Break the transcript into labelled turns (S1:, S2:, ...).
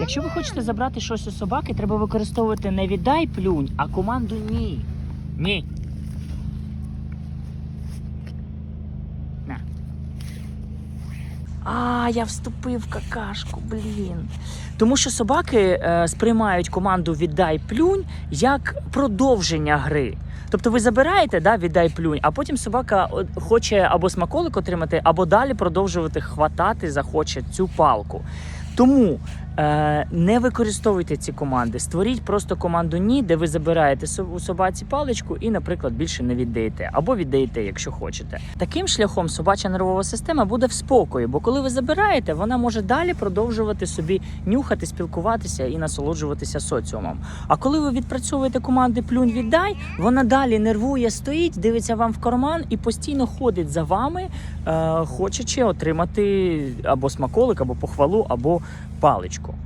S1: Якщо ви хочете забрати щось у собаки, треба використовувати не віддай плюнь, а команду ні. Ні. На. А, я вступив в какашку, блін. Тому що собаки е, сприймають команду віддай плюнь як продовження гри. Тобто ви забираєте, да, віддай плюнь, а потім собака хоче або смаколик отримати, або далі продовжувати хватати захоче цю палку. Тому е, не використовуйте ці команди. Створіть просто команду ні, де ви забираєте у собаці паличку і, наприклад, більше не віддаєте, або віддаєте, якщо хочете. Таким шляхом собача нервова система буде в спокої, бо коли ви забираєте, вона може далі продовжувати собі нюхати, спілкуватися і насолоджуватися соціумом. А коли ви відпрацьовуєте команди плюнь віддай, вона далі нервує, стоїть, дивиться вам в карман і постійно ходить за вами, е, хочучи отримати або смаколик, або похвалу, або паличку.